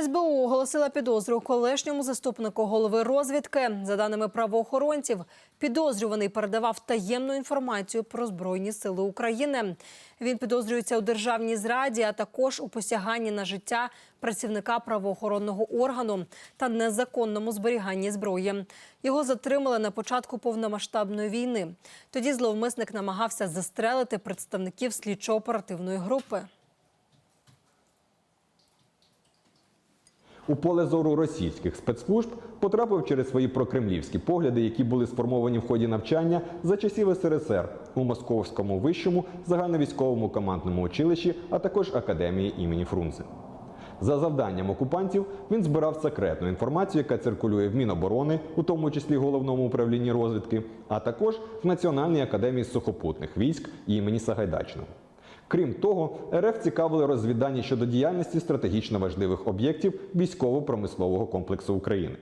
СБУ оголосила підозру колишньому заступнику голови розвідки. За даними правоохоронців, підозрюваний передавав таємну інформацію про збройні сили України. Він підозрюється у державній зраді, а також у посяганні на життя працівника правоохоронного органу та незаконному зберіганні зброї. Його затримали на початку повномасштабної війни. Тоді зловмисник намагався застрелити представників слідчо-оперативної групи. У поле зору російських спецслужб потрапив через свої прокремлівські погляди, які були сформовані в ході навчання за часів СРСР у Московському вищому загальновійськовому командному училищі, а також академії імені Фрунзе. За завданням окупантів він збирав секретну інформацію, яка циркулює в Міноборони, у тому числі головному управлінні розвідки, а також в Національній академії сухопутних військ імені Сагайдачного. Крім того, РФ цікавили розвіддані щодо діяльності стратегічно важливих об'єктів військово-промислового комплексу України.